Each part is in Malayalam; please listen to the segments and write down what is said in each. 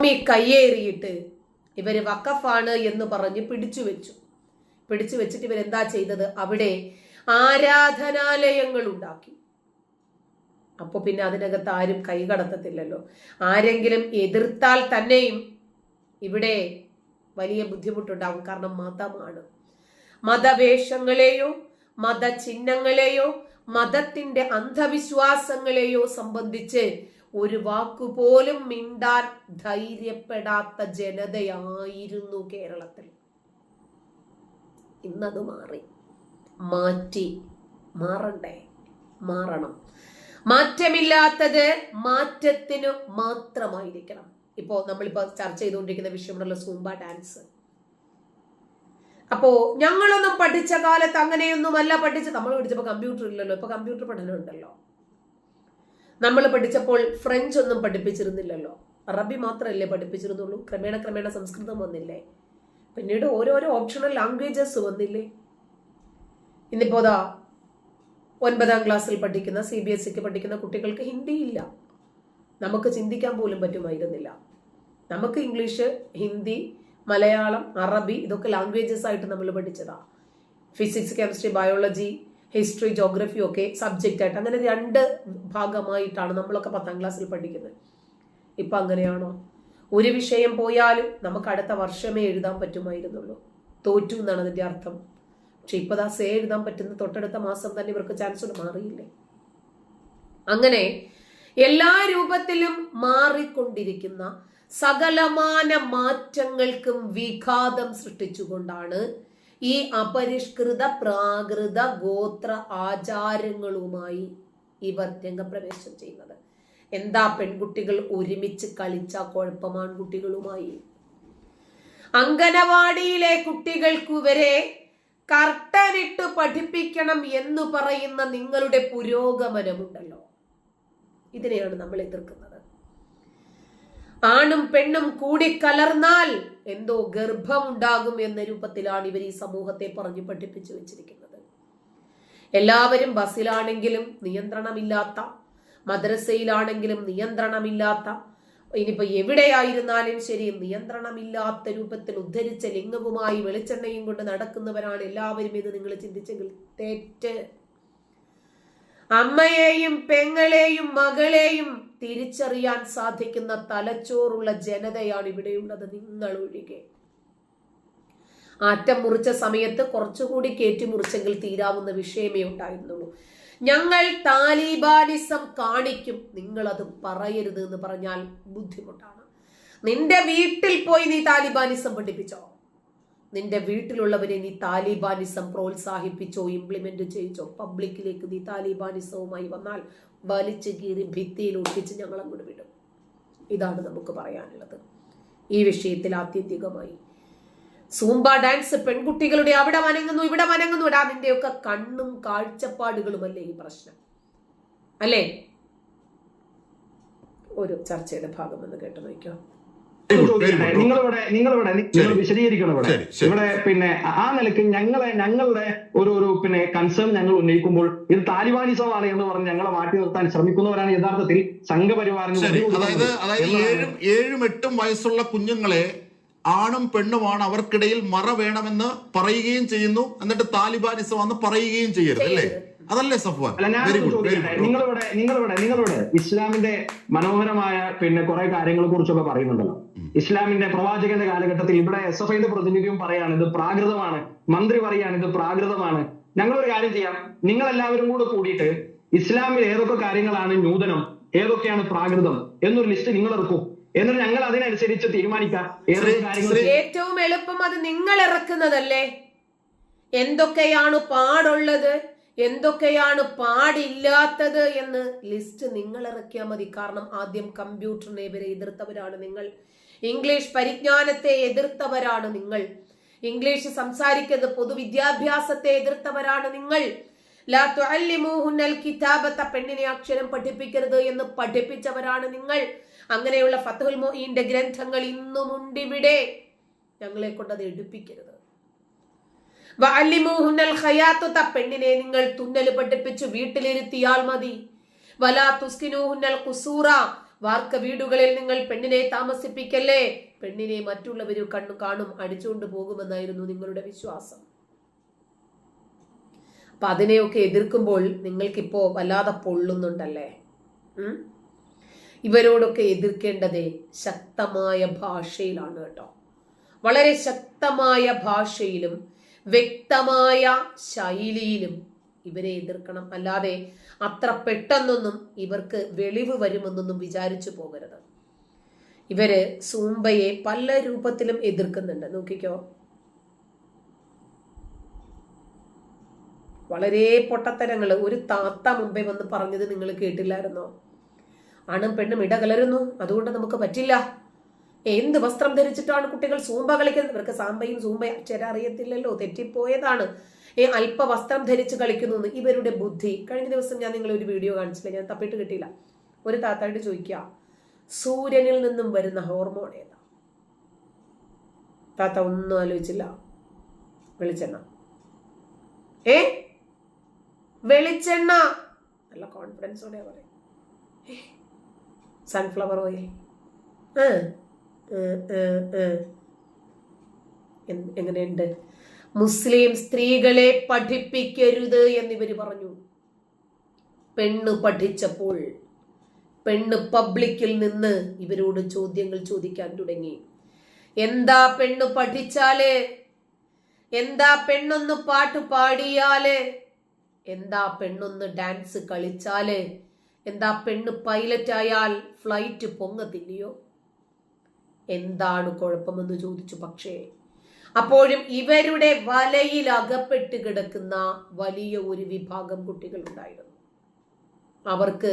ഭൂമി കയ്യേറിയിട്ട് ഇവർ വക്കഫാണ് എന്ന് പറഞ്ഞ് പിടിച്ചു വെച്ചു. പിടിച്ചു വെച്ചിട്ട് ഇവരെന്താ ചെയ്തത്? അവിടെ ആരാധനാലയങ്ങൾ ഉണ്ടാക്കി. അപ്പൊ പിന്നെ അതിനകത്ത് ആരും കൈകടത്തത്തില്ലല്ലോ ആരെങ്കിലും എതിർത്താൽ തന്നെയും ഇവിടെ വലിയ ബുദ്ധിമുട്ടുണ്ടാകും. കാരണം മതമാണ്. മതവേഷങ്ങളെയോ മതചിഹ്നങ്ങളെയോ മതത്തിന്റെ അന്ധവിശ്വാസങ്ങളെയോ സംബന്ധിച്ച് ഒരു വാക്കുപോലും മിണ്ടാൻ ധൈര്യപ്പെടാത്ത ജനതയായിരുന്നു കേരളത്തിൽ. ഇന്നത് മാറി. മാറ്റി. മാറണ്ടേ? മാറണം. മാറ്റമില്ലാത്തത് മാറ്റത്തിന് മാത്രമായിരിക്കണം. ഇപ്പോ നമ്മളിപ്പോ ചർച്ച ചെയ്തുകൊണ്ടിരിക്കുന്ന വിഷയമുള്ള സൂംബ ഡാൻസ്. അപ്പോ ഞങ്ങളൊന്നും പഠിച്ച കാലത്ത് അങ്ങനെയൊന്നുമല്ല പഠിച്ച് നമ്മൾ പഠിച്ചപ്പോൾ കമ്പ്യൂട്ടർ ഇല്ലല്ലോ. ഇപ്പൊ കമ്പ്യൂട്ടർ പഠനം ഉണ്ടല്ലോ. നമ്മൾ പഠിച്ചപ്പോൾ ഫ്രഞ്ച് ഒന്നും പഠിപ്പിച്ചിരുന്നില്ലല്ലോ. അറബി മാത്രമല്ലേ പഠിപ്പിച്ചിരുന്നുള്ളൂ. ക്രമേണ ക്രമേണ സംസ്കൃതം വന്നില്ലേ? പിന്നീട് ഓരോരോ ഓപ്ഷണൽ ലാംഗ്വേജസ് വന്നില്ലേ? ഇന്നിപ്പോ ദാ ഒൻപതാം ക്ലാസ്സിൽ പഠിക്കുന്ന സി ബി എസ് സിക്ക് പഠിക്കുന്ന കുട്ടികൾക്ക് ഹിന്ദി ഇല്ല. നമുക്ക് ചിന്തിക്കാൻ പോലും പറ്റുമായിരുന്നില്ല. നമുക്ക് ഇംഗ്ലീഷ് ഹിന്ദി മലയാളം അറബി ഇതൊക്കെ ലാംഗ്വേജസ് ആയിട്ട് നമ്മൾ പഠിച്ചതാ. Physics chemistry biology history geography ഒക്കെ സബ്ജക്റ്റ് ആയിട്ട്. അങ്ങനെ രണ്ട് ഭാഗമായിട്ടാണ് നമ്മളൊക്കെ പത്താം ക്ലാസ്സിൽ പഠിക്കുന്നത്. ഇപ്പം അങ്ങനെയാണോ? ഒരു വിഷയം പോയാലും നമുക്ക് അടുത്ത വർഷമേ എഴുതാൻ പറ്റുമായിരുന്നുള്ളൂ. തോറ്റു എന്നാണ് അതിന്റെ അർത്ഥം. പക്ഷെ ദാ സേ എഴുതാൻ പറ്റുന്ന തൊട്ടടുത്ത മാസം തന്നെ ഇവർക്ക് ചാൻസ് മാറിയില്ലേ? അങ്ങനെ എല്ലാ രൂപത്തിലും മാറിക്കൊണ്ടിരിക്കുന്ന സകലമാന മാറ്റങ്ങൾക്കും വിഘാതം സൃഷ്ടിച്ചുകൊണ്ടാണ് ഈ അപരിഷ്കൃത പ്രാകൃത ഗോത്ര ആചാരങ്ങളുമായി ഇവർ രംഗപ്രവേശം ചെയ്യുന്നത്. എന്താ പെൺകുട്ടികൾ ഒരുമിച്ച് കളിച്ച കുഴപ്പമാൺകുട്ടികളുമായി അങ്കനവാടിയിലെ കുട്ടികൾക്കു വരെ കർട്ടനിട്ട് പഠിപ്പിക്കണം എന്ന് പറയുന്ന നിങ്ങളുടെ പുരോഗമനമുണ്ടല്ലോ. ഇതിനെയാണ് നമ്മൾ എതിർക്കുന്നത്. ആണും പെണ്ണും കൂടി കലർന്നാൽ എന്തോ ഗർഭമുണ്ടാകും എന്ന രൂപത്തിലാണ് ഇവർ ഈ സമൂഹത്തെ പറഞ്ഞു പഠിപ്പിച്ചു വെച്ചിരിക്കുന്നത്. എല്ലാവരും ബസ്സിലാണെങ്കിലും നിയന്ത്രണമില്ലാത്ത മദ്രസയിലാണെങ്കിലും നിയന്ത്രണമില്ലാത്ത ഇനിയിപ്പോ എവിടെയായിരുന്നാലും ശരി നിയന്ത്രണമില്ലാത്ത രൂപത്തിൽ ഉദ്ധരിച്ച ലിംഗവുമായി വെളിച്ചെണ്ണയും കൊണ്ട് നടക്കുന്നവരാണ് എല്ലാവരും ഇത് നിങ്ങൾ ചിന്തിച്ചെങ്കിൽ തെറ്റ്. അമ്മയെയും പെങ്ങളെയും മകളെയും തിരിച്ചറിയാൻ സാധിക്കുന്ന തലച്ചോറുള്ള ജനതയാണ് ഇവിടെയുള്ളത്. നിങ്ങൾ ഒഴികെ. ആറ്റം മുറിച്ച സമയത്ത് കുറച്ചുകൂടി കേറ്റിമുറിച്ചെങ്കിൽ തീരാവുന്ന വിഷയമേ ഉണ്ടായിരുന്നുള്ളൂ. ഞങ്ങൾ താലിബാനിസം കാണിക്കും. നിങ്ങൾ അത് പറയരുത് എന്ന് പറഞ്ഞാൽ ബുദ്ധിമുട്ടാണ്. നിന്റെ വീട്ടിൽ പോയി നീ താലിബാനിസം പഠിപ്പിച്ചോ? നിന്റെ വീട്ടിലുള്ളവരെ നീ താലിബാനിസം പ്രോത്സാഹിപ്പിച്ചോ ഇംപ്ലിമെന്റ് ചെയ്യിച്ചോ. പബ്ലിക്കിലേക്ക് നീ താലിബാനിസവുമായി വന്നാൽ വലിച്ചു കീറി ഭിത്തിയിൽ ഒട്ടിച്ച് ഞങ്ങൾ അങ്ങോട്ട് വിടും. ഇതാണ് നമുക്ക് പറയാനുള്ളത്. ഈ വിഷയത്തിൽ ആത്യന്തികമായി സൂംബ ഡാൻസ് പെൺകുട്ടികളുടെ അവിടെ വനങ്ങുന്നു ഇവിടെ വനങ്ങുന്നു ഇടാ നിന്റെയൊക്കെ കണ്ണും കാഴ്ചപ്പാടുകളുമല്ലേ ഈ പ്രശ്നം? അല്ലേ? ഒരു ചർച്ചയുടെ ഭാഗമെന്ന് കേട്ടു നോക്കിയോ നിങ്ങളിവിടെ നിങ്ങളിവിടെ നിങ്ങൾ. വിശദീകരിക്കണം ഇവിടെ. ഇവിടെ പിന്നെ ആ നിലയ്ക്ക് ഞങ്ങളെ ഞങ്ങളുടെ ഒരു ഒരു പിന്നെ കൺസേൺ ഞങ്ങൾ ഉന്നയിക്കുമ്പോൾ ഇത് താലിബാനിസമാണ് എന്ന് പറഞ്ഞ് ഞങ്ങളെ മാറ്റി നിർത്താൻ ശ്രമിക്കുന്നവരാണ് യഥാർത്ഥത്തിൽ സംഘപരിവാറിന് അതായത് ഏഴും എട്ടും വയസ്സുള്ള കുഞ്ഞുങ്ങളെ ആണും പെണ്ണുമാണ് അവർക്കിടയിൽ മറ വേണമെന്ന് പറയുകയും ചെയ്യുന്നു. എന്നിട്ട് താലിബാനിസമാണെന്ന് പറയുകയും ചെയ്യരുത് അല്ലേ? അതല്ലേ Safwan? Very good very good നിങ്ങളിവിടെ നിങ്ങളിവിടെ നിങ്ങളിവിടെ ഇസ്ലാമിന്റെ മനോഹരമായ പിന്നെ കുറെ കാര്യങ്ങളെ കുറിച്ചൊക്കെ പറയുന്നുണ്ടല്ലോ. ഇസ്ലാമിന്റെ പ്രവാചകന്റെ കാലഘട്ടത്തിൽ ഇവിടെ എസ് എഫ് ഐന്റെ പ്രതിനിധിയും പറയാണ് ഇത് പ്രാകൃതമാണ്. മന്ത്രി പറയാണ് ഇത് പ്രാകൃതമാണ്. ഞങ്ങളൊരു കാര്യം ചെയ്യാം. നിങ്ങൾ എല്ലാവരും കൂടെ കൂടിയിട്ട് ഇസ്ലാമിൽ ഏതൊക്കെ കാര്യങ്ങളാണ് നൂതനം ഏതൊക്കെയാണ് പ്രാകൃതം എന്നൊരു ലിസ്റ്റ് നിങ്ങൾ ഇറക്കും എന്നിട്ട് ഞങ്ങൾ അതിനനുസരിച്ച് തീരുമാനിക്കാം. ഏറ്റവും എളുപ്പം അത് നിങ്ങൾ ഇറക്കുന്നതല്ലേ? എന്തൊക്കെയാണ് പാടുള്ളത്? എന്തൊക്കെയാണ് പാടില്ലാത്തത് എന്ന് ലിസ്റ്റ് നിങ്ങൾ ഇറക്കിയാൽ മതി. കാരണം ആദ്യം കമ്പ്യൂട്ടറിനെ ഇവരെ എതിർത്തവരാണ് നിങ്ങൾ. ഇംഗ്ലീഷ് പരിജ്ഞാനത്തെ എതിർത്തവരാണ് നിങ്ങൾ. ഇംഗ്ലീഷ് സംസാരിക്കുന്നത് പൊതുവിദ്യാഭ്യാസത്തെ എതിർത്തവരാണ് നിങ്ങൾ. കിതാബത്ത പെണ്ണിനെ അക്ഷരം പഠിപ്പിക്കരുത് എന്ന് പഠിപ്പിച്ചവരാണ് നിങ്ങൾ. അങ്ങനെയുള്ള ഫത്തുൽ മൊഹീന്റെ ഗ്രന്ഥങ്ങൾ ഇന്നുമുണ്ടിവിടെ ഞങ്ങളെ കൊണ്ട് അത് എടുപ്പിക്കരുത്. പെണ്ണിനെ നിങ്ങൾ തുന്നൽ പഠിപ്പിച്ചു വീട്ടിലിരുത്തിയാൽ മതി. വലാ വാർക്ക വീടുകളിൽ നിങ്ങൾ പെണ്ണിനെ താമസിപ്പിക്കല്ലേ? പെണ്ണിനെ മറ്റുള്ളവരും കണ്ണു കാണും അടിച്ചുകൊണ്ട് പോകുമെന്നായിരുന്നു നിങ്ങളുടെ വിശ്വാസം. അപ്പൊ അതിനെയൊക്കെ എതിർക്കുമ്പോൾ നിങ്ങൾക്കിപ്പോ വല്ലാതെ പൊള്ളുന്നുണ്ടല്ലേ? ഉം? ഇവരോടൊക്കെ എതിർക്കേണ്ടത് ശക്തമായ ഭാഷയിലാണ് കേട്ടോ. വളരെ ശക്തമായ ഭാഷയിലും വ്യക്തമായ ശൈലിയിലും ഇവരെ എതിർക്കണം. അല്ലാതെ അത്ര പെട്ടെന്നൊന്നും ഇവർക്ക് വെളിവ് വരുമെന്നൊന്നും വിചാരിച്ചു പോകരുത്. ഇവർ സൂമ്പയെ പല രൂപത്തിലും എതിർക്കുന്നുണ്ട്. നോക്കിക്കോ. വളരെ പൊട്ടത്തരങ്ങൾ ഒരു താത്ത മുമ്പേ വന്ന് പറഞ്ഞത് നിങ്ങൾ കേട്ടില്ലായിരുന്നോ? ആണും പെണ്ണും ഇടകലരുന്നു. അതുകൊണ്ട് നമുക്ക് പറ്റില്ല. എന്ത് വസ്ത്രം ധരിച്ചിട്ടാണ് കുട്ടികൾ സൂമ്പ കളിക്കുന്നത്? ഇവർക്ക് സാമ്പയും സൂമ്പയും അക്ഷരം അറിയത്തില്ലല്ലോ തെറ്റിപ്പോയതാണ്. ഏ അല്പ വസ്ത്രം ധരിച്ച് കളിക്കുന്നു ഇവരുടെ ബുദ്ധി. കഴിഞ്ഞ ദിവസം ഞാൻ നിങ്ങളെ ഒരു വീഡിയോ കാണിച്ചില്ല. ഞാൻ തപ്പിട്ട് കിട്ടിയില്ല. ഒരു താത്തായിട്ട് ചോദിക്കുക സൂര്യനിൽ നിന്നും വരുന്ന ഹോർമോൺ ഏതാ? താത്ത ഒന്നും ആലോചിച്ചില്ല. വെളിച്ചെണ്ണ. ഏ വെളിച്ചെണ്ണ? നല്ല കോൺഫിഡൻസോടെ പറയും സൺഫ്ലവർ ഓയിൽ എങ്ങനെയുണ്ട്? മുസ്ലിം സ്ത്രീകളെ പഠിപ്പിക്കരുത് എന്നിവർ പറഞ്ഞു. പെണ്ണ് പഠിച്ചപ്പോൾ പെണ്ണ് പബ്ലിക്കിൽ നിന്ന് ഇവരോട് ചോദ്യങ്ങൾ ചോദിക്കാൻ തുടങ്ങി. എന്താ പെണ്ണ് പഠിച്ചാൽ? എന്താ പെണ്ണൊന്ന് പാട്ട് പാടിയാൽ? എന്താ പെണ്ണൊന്ന് ഡാൻസ് കളിച്ചാൽ? എന്താ പെണ്ണ് പൈലറ്റ് ആയാൽ ഫ്ലൈറ്റ് പൊങ്ങത്തില്ലയോ? എന്താണ് കുഴപ്പമെന്ന് ചോദിച്ചു പക്ഷേ അപ്പോഴും ഇവരുടെ വലയിൽ അകപ്പെട്ട് കിടക്കുന്ന വലിയ ഒരു വിഭാഗം കുട്ടികൾ ഉണ്ടായിരുന്നു അവർക്ക്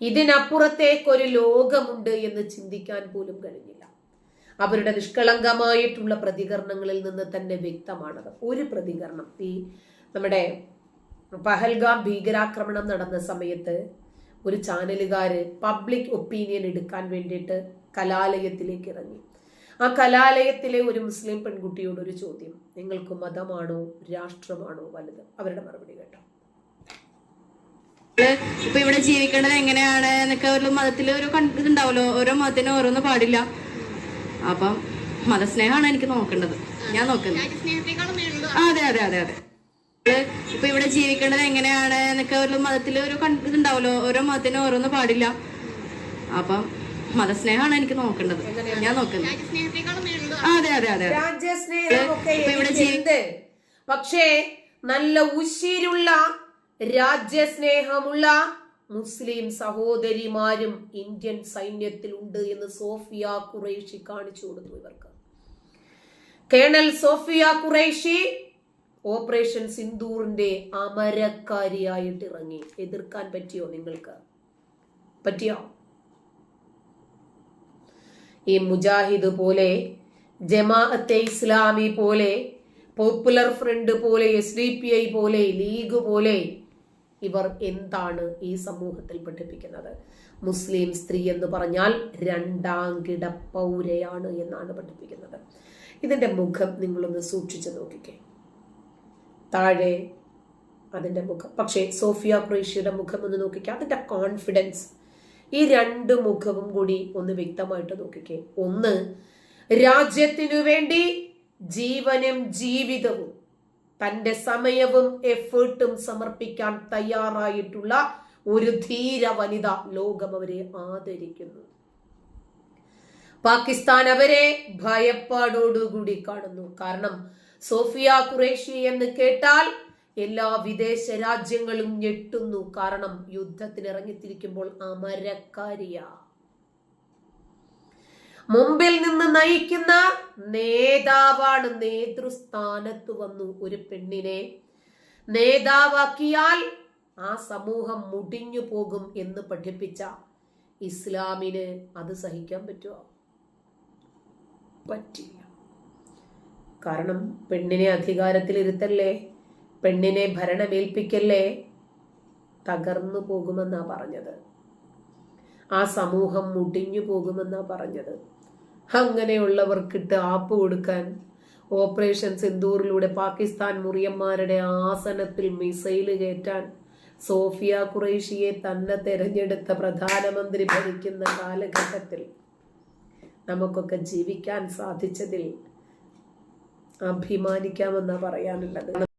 ഇതിനപ്പുറത്തേക്കൊരു ലോകമുണ്ട് എന്ന് ചിന്തിക്കാൻ പോലും കഴിഞ്ഞില്ല. അവരുടെ നിഷ്കളങ്കമായിട്ടുള്ള പ്രതികരണങ്ങളിൽ നിന്ന് തന്നെ വ്യക്തമാണത്. ഒരു പ്രതികരണം. ഈ നമ്മുടെ പഹൽഗാം ഭീകരാക്രമണം നടന്ന സമയത്ത് ഒരു ചാനലുകാർ പബ്ലിക് ഒപ്പീനിയൻ എടുക്കാൻ വേണ്ടിയിട്ട് കലാലയത്തിലേക്ക് ഇറങ്ങി. ആ കലാലയത്തിലെ ഒരു മുസ്ലിം പെൺകുട്ടിയോട് ഒരു ചോദ്യം. നിങ്ങൾക്ക് മതമാണോ രാഷ്ട്രമാണോ വലുത്? അവരുടെ മറുപടി കേട്ടോ. ഇപ്പൊ ഇവിടെ ജീവിക്കേണ്ടത് എങ്ങനെയാണ് എന്നൊക്കെ ഒരു മതത്തിൽ ഒരു ഇതുണ്ടാവല്ലോ. ഓരോ മതത്തിനും ഓരോന്ന് പാടില്ല. അപ്പം മതസ്നേഹമാണ് എനിക്ക് നോക്കേണ്ടത്. ഞാൻ നോക്കുന്നത്. അതെ അതെ അതെ അതെ. ഇപ്പൊ ഇവിടെ ജീവിക്കേണ്ടത് എങ്ങനെയാണ് എന്നൊക്കെ ഒരു മതത്തിൽ ഒരു ഇതുണ്ടാവല്ലോ. ഓരോ മതത്തിനും ഓരോന്ന് പാടില്ല. അപ്പം മതസ്നേഹമാണ് എനിക്ക് നോക്കേണ്ടത്. ഞാൻ നോക്കുന്നത്. അതെ അതെ അതെ ഇവിടെ പക്ഷേ നല്ല ഉശിരുള്ള രാജ്യസ്നേഹമുള്ള മുസ്ലിം സഹോദരിമാരും ഇന്ത്യൻ സൈന്യത്തിലുണ്ട് എന്ന് സോഫിയ ഖുറൈഷി കാണിച്ചു കൊടുത്തു ഇവർക്ക്. കേണൽ സോഫിയ ഖുറൈഷി ഓപ്പറേഷൻ സിന്ദൂറിന്റെ അമരക്കാരിയായിട്ട് ഇറങ്ങി എതിർക്കാൻ പറ്റിയോ നിങ്ങൾക്ക്? പറ്റിയോ? ഈ മുജാഹിദ് പോലെ ജമാഅത്തെ ഇസ്ലാമി പോലെ പോപ്പുലർ ഫ്രണ്ട് പോലെ എസ് ഡി പി ഐ പോലെ ലീഗ് പോലെ ഇവർ എന്താണ് ഈ സമൂഹത്തിൽ പഠിപ്പിക്കുന്നത്? മുസ്ലിം സ്ത്രീ എന്ന് പറഞ്ഞാൽ രണ്ടാം കിട പൗരയാണ് എന്നാണ് പഠിപ്പിക്കുന്നത്. ഇതിന്റെ മുഖം നിങ്ങളൊന്ന് സൂക്ഷിച്ചു നോക്കിക്കേ. താഴെ അതിന്റെ മുഖം. പക്ഷേ സോഫിയ ക്രൊയേഷ്യയുടെ മുഖം ഒന്ന് നോക്കിക്കേ. അതിന്റെ കോൺഫിഡൻസ് ഈ രണ്ട് മുഖവും കൂടി ഒന്ന് വ്യക്തമായിട്ട് നോക്കിക്കേ. ഒന്ന് രാജ്യത്തിനു വേണ്ടി ജീവനും ജീവിതവും തന്റെ സമയവും എഫേർട്ടും സമർപ്പിക്കാൻ തയ്യാറായിട്ടുള്ള ഒരു ധീര വനിത ലോകം അവരെ ആദരിക്കുന്നു. പാകിസ്ഥാൻ അവരെ ഭയപ്പാടോടുകൂടി കാണുന്നു. കാരണം സോഫിയ ഖുറേഷി എന്ന് കേട്ടാൽ എല്ലാ വിദേശ രാജ്യങ്ങളും ഞെട്ടുന്നു. കാരണം യുദ്ധത്തിന് ഇറങ്ങിത്തിരിക്കുമ്പോൾ അമരക്കാരിയ. മുമ്പിൽ നിന്ന് നയിക്കുന്ന നേതാവാണ് നേതൃസ്ഥാനത്ത് വന്നു ഒരു പെണ്ണിനെ. നേതാവാക്കിയാൽ ആ സമൂഹം മുടിഞ്ഞു പോകും എന്ന് പഠിപ്പിച്ച ഇസ്ലാമിന് അത് സഹിക്കാൻ പറ്റുമോ പറ്റില്ല. കാരണം പെണ്ണിനെ അധികാരത്തിലിരുത്തല്ലേ? പെണ്ണിനെ ഭരണമേൽപ്പിക്കല്ലേ? തകർന്നു പോകുമെന്നാ പറഞ്ഞത്. ആ സമൂഹം മുടിഞ്ഞു പോകുമെന്നാ പറഞ്ഞത്. അങ്ങനെയുള്ളവർക്കിട്ട് ആപ്പ് കൊടുക്കാൻ ഓപ്പറേഷൻ സിന്ദൂറിലൂടെ പാകിസ്ഥാൻ മുറിയന്മാരുടെ ആസനത്തിൽ മിസൈൽ കയറ്റാൻ സോഫിയ ഖുറേഷിയെ തന്നെ തെരഞ്ഞെടുത്ത പ്രധാനമന്ത്രി ഭരിക്കുന്ന കാലഘട്ടത്തിൽ നമുക്കൊക്കെ ജീവിക്കാൻ സാധിച്ചതിൽ അഭിമാനിക്കാമെന്നാ പറയാനുള്ളത്.